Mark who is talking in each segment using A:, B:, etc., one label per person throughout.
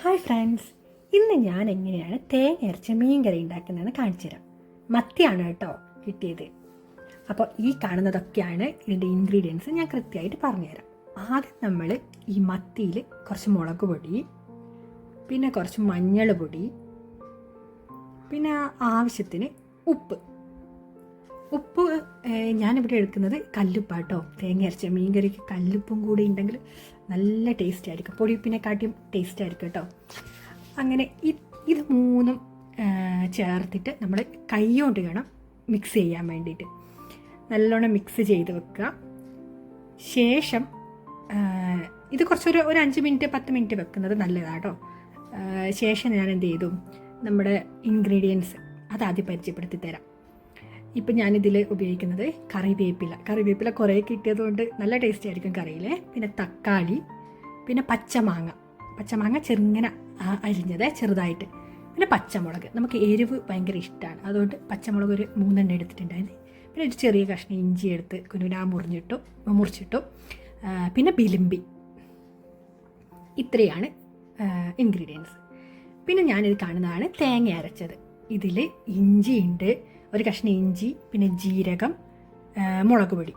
A: Hi friends ഇന്ന് ഞാൻ എങ്ങനെയാണ് തേങ്ങ അരച്ച മീൻ കറി ഉണ്ടാക്കുന്നതെന്ന് കാണിച്ചു തരാം. മത്തിയാണ് കേട്ടോ കിട്ടിയത്. അപ്പോൾ ഈ കാണുന്നതൊക്കെയാണ് ഇതിന്റെ ഇൻഗ്രീഡിയൻസ് ഞാൻ കൃത്യമായിട്ട് പറഞ്ഞുതരാം ആദ്യം നമ്മൾ ഈ മത്തിയിൽ കുറച്ച് മുളക് പൊടി പിന്നെ കുറച്ച് മഞ്ഞൾ പൊടി പിന്നെ ആവശ്യത്തിന് ഉപ്പ്. ഉപ്പ് ഞാനിവിടെ എടുക്കുന്നത് കല്ലുപ്പാട്ടോ തേങ്ങ അരച്ച മീൻകറിക്ക് കല്ലുപ്പും കൂടി ഉണ്ടെങ്കിൽ നല്ല ടേസ്റ്റ് ആയിരിക്കും. പൊടിയുപ്പിനെക്കാട്ടിയും ടേസ്റ്റ് ആയിരിക്കും കേട്ടോ അങ്ങനെ ഇത് മൂന്നും ചേർത്തിട്ട് നമ്മൾ കൈകൊണ്ട് വേണം മിക്സ് ചെയ്യാൻ വേണ്ടിയിട്ട്. നല്ലോണം മിക്സ് ചെയ്ത് വെക്കുക. ശേഷം ഇത് കുറച്ചൊരു ഒരു അഞ്ച് മിനിറ്റ് പത്ത് മിനിറ്റ് വെക്കുന്നത് നല്ലതാട്ടോ കേട്ടോ ശേഷം ഞാൻ എന്ത് ചെയ്തു? നമ്മുടെ ഇൻഗ്രീഡിയൻസ് അത് ആദ്യം പരിചയപ്പെടുത്തി തരാം. ഇപ്പം ഞാനിതിൽ ഉപയോഗിക്കുന്നത് കറിവേപ്പില. കറിവേപ്പില കുറേ കിട്ടിയതുകൊണ്ട് നല്ല ടേസ്റ്റ് ആയിരിക്കും കറിയിൽ പിന്നെ തക്കാളി പിന്നെ പച്ചമാങ്ങ. പച്ചമാങ്ങ ചെറുങ്ങനെ അരിഞ്ഞത് ചെറുതായിട്ട്. പിന്നെ പച്ചമുളക്. നമുക്ക് എരിവ് ഭയങ്കര ഇഷ്ടമാണ് അതുകൊണ്ട് പച്ചമുളക് ഒരു മൂന്നെണ്ണം എടുത്തിട്ടുണ്ടായിരുന്നു. പിന്നെ ഒരു ചെറിയ കഷ്ണം ഇഞ്ചി എടുത്ത് കുനുനാ മുറിഞ്ഞിട്ടു മുറിച്ചിട്ടു. പിന്നെ ബിലിമ്പി. ഇത്രയാണ് ഇൻഗ്രീഡിയൻസ് പിന്നെ ഞാനിത് കാണുന്നതാണ് തേങ്ങ അരച്ചത്. ഇതിൽ ഇഞ്ചിയുണ്ട് ഒരു കഷ്ണം ഇഞ്ചി പിന്നെ ജീരകം മുളക് പൊടി.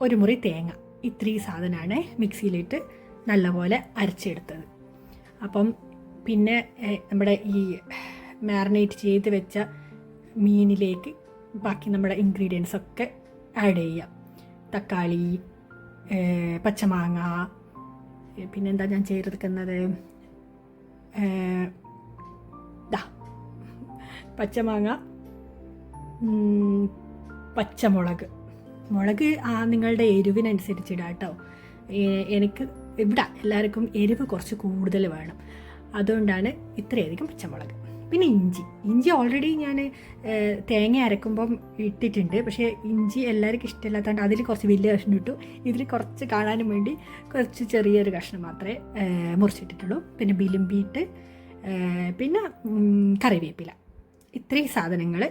A: ഒരു മുറി തേങ്ങ. ഇത്രയും സാധനമാണ് മിക്സിയിലിട്ട് നല്ലപോലെ അരച്ചെടുത്തത്. അപ്പം പിന്നെ നമ്മുടെ ഈ മാറിനേറ്റ് ചെയ്ത് വെച്ച മീനിലേക്ക് ബാക്കി നമ്മുടെ ഇൻഗ്രീഡിയൻസ് ഒക്കെ ആഡ് ചെയ്യാം തക്കാളി പച്ചമാങ്ങ പിന്നെന്താ ഞാൻ ചേർക്കുന്നത് പച്ചമാങ്ങ പച്ചമുളക്. മുളക് ആ നിങ്ങളുടെ എരിവിനനുസരിച്ച് ഇടാം കേട്ടോ എനിക്ക് ഇവിടെ എല്ലാവർക്കും എരിവ് കുറച്ച് കൂടുതൽ വേണം. അതുകൊണ്ടാണ് ഇത്രയധികം പച്ചമുളക്. പിന്നെ ഇഞ്ചി. ഇഞ്ചി ഓൾറെഡി ഞാൻ തേങ്ങ അരക്കുമ്പം ഇട്ടിട്ടുണ്ട്. പക്ഷേ ഇഞ്ചി എല്ലാവർക്കും ഇഷ്ടമില്ലാത്തതുകൊണ്ട് അതിൽ കുറച്ച് വലിയ കഷ്ണം ഇട്ടു. ഇതിൽ കുറച്ച് കാണാനും വേണ്ടി കുറച്ച് ചെറിയൊരു കഷ്ണം മാത്രമേ മുറിച്ചിട്ടിട്ടുള്ളൂ. പിന്നെ ബിലിമ്പിയിട്ട് പിന്നെ കറിവേപ്പില. ഇത്രയും സാധനങ്ങൾ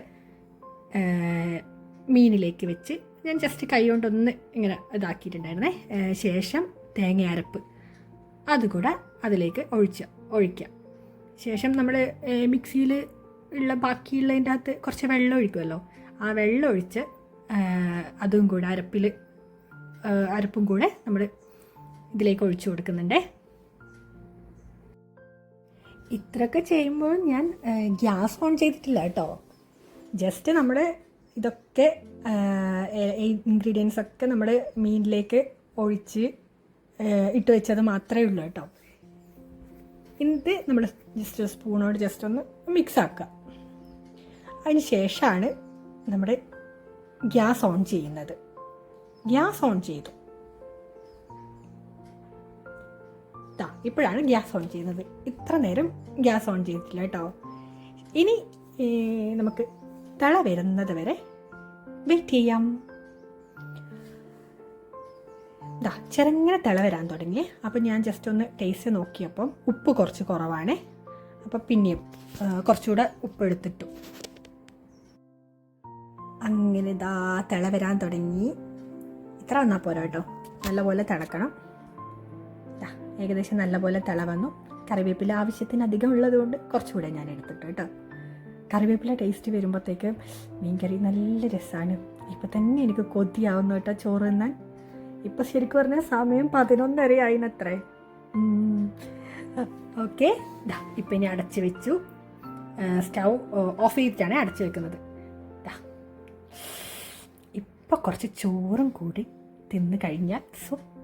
A: മീനിലേക്ക് വെച്ച് ഞാൻ ജസ്റ്റ് കൈ കൊണ്ടൊന്ന് ഇങ്ങനെ ഇതാക്കിയിട്ടുണ്ടായിരുന്നേ. ശേഷം തേങ്ങ അരപ്പ്. അതുകൂടെ അതിലേക്ക് ഒഴിച്ച ഒഴിക്കാം. ശേഷം നമ്മൾ മിക്സിയിൽ ഉള്ള ബാക്കിയുള്ളതിന്റെ അകത്ത് കുറച്ച് വെള്ളം ഒഴിക്കുമല്ലോ. ആ വെള്ളം ഒഴിച്ച് അതും കൂടെ അരപ്പിൽ അരപ്പും കൂടെ നമ്മൾ ഇതിലേക്ക് ഒഴിച്ചു കൊടുക്കുന്നുണ്ടേ. ഇത്രയൊക്കെ ചെയ്യുമ്പോൾ ഞാൻ ഗ്യാസ് ഓൺ ചെയ്തിട്ടില്ല കേട്ടോ. ജസ്റ്റ് നമ്മൾ ഇതൊക്കെ ഇൻഗ്രീഡിയൻസ് ഒക്കെ നമ്മൾ മീനിലേക്ക് ഒഴിച്ച് ഇട്ട് വെച്ചത് മാത്രമേ ഉള്ളൂ കേട്ടോ. ഇത് നമ്മൾ ജസ്റ്റ് സ്പൂണോട് ജസ്റ്റ് ഒന്ന് മിക്സ് ആക്കുക അതിന് ശേഷമാണ് നമ്മുടെ ഗ്യാസ് ഓൺ ചെയ്യുന്നത്. ഗ്യാസ് ഓൺ ചെയ്തു. ഇപ്പോഴാണ് ഗ്യാസ് ഓൺ ചെയ്യുന്നത്. ഇത്ര നേരം ഗ്യാസ് ഓൺ ചെയ്തിട്ടില്ല കേട്ടോ. ഇനി നമുക്ക് തിള വരുന്നത് വരെ വെയിറ്റ് ചെയ്യാം. ദാ ചെറുങ്ങനെ തിള വരാൻ തുടങ്ങി. അപ്പോൾ ഞാൻ ജസ്റ്റ് ഒന്ന് ടേസ്റ്റ് നോക്കിയപ്പം ഉപ്പ് കുറച്ച് കുറവാണ്. അപ്പം പിന്നെയും കുറച്ചുകൂടെ ഉപ്പ് എടുത്തിട്ടു. അങ്ങനെ ദാ തിള വരാൻ തുടങ്ങി. ഇത്ര വന്നാൽ പോരാ കേട്ടോ. നല്ലപോലെ തിളക്കണം ഏകദേശം നല്ലപോലെ തിള വന്നു. കറിവേപ്പില ആവശ്യത്തിന് അധികം ഉള്ളതുകൊണ്ട് കുറച്ചുകൂടെ ഞാൻ എടുത്തിട്ടു കേട്ടോ. കറിവേപ്പില ടേസ്റ്റ് വരുമ്പോഴത്തേക്ക് മീൻകറി നല്ല രസമാണ് ഇപ്പം തന്നെ എനിക്ക് കൊതിയാവുന്നു കേട്ടോ ചോറ് തിന്നാൻ. ഇപ്പം ശരിക്കും പറഞ്ഞാൽ സമയം പതിനൊന്നര ആയിനത്രേ. ഓക്കെ. ഇപ്പം ഇനി അടച്ചു വെച്ചു. സ്റ്റൗ ഓഫ് ചെയ്തിട്ടാണ് അടച്ചു വെക്കുന്നത്. ഇപ്പം കുറച്ച് ചോറും കൂടി തിന്ന് കഴിഞ്ഞാൽ സൂപ്പർ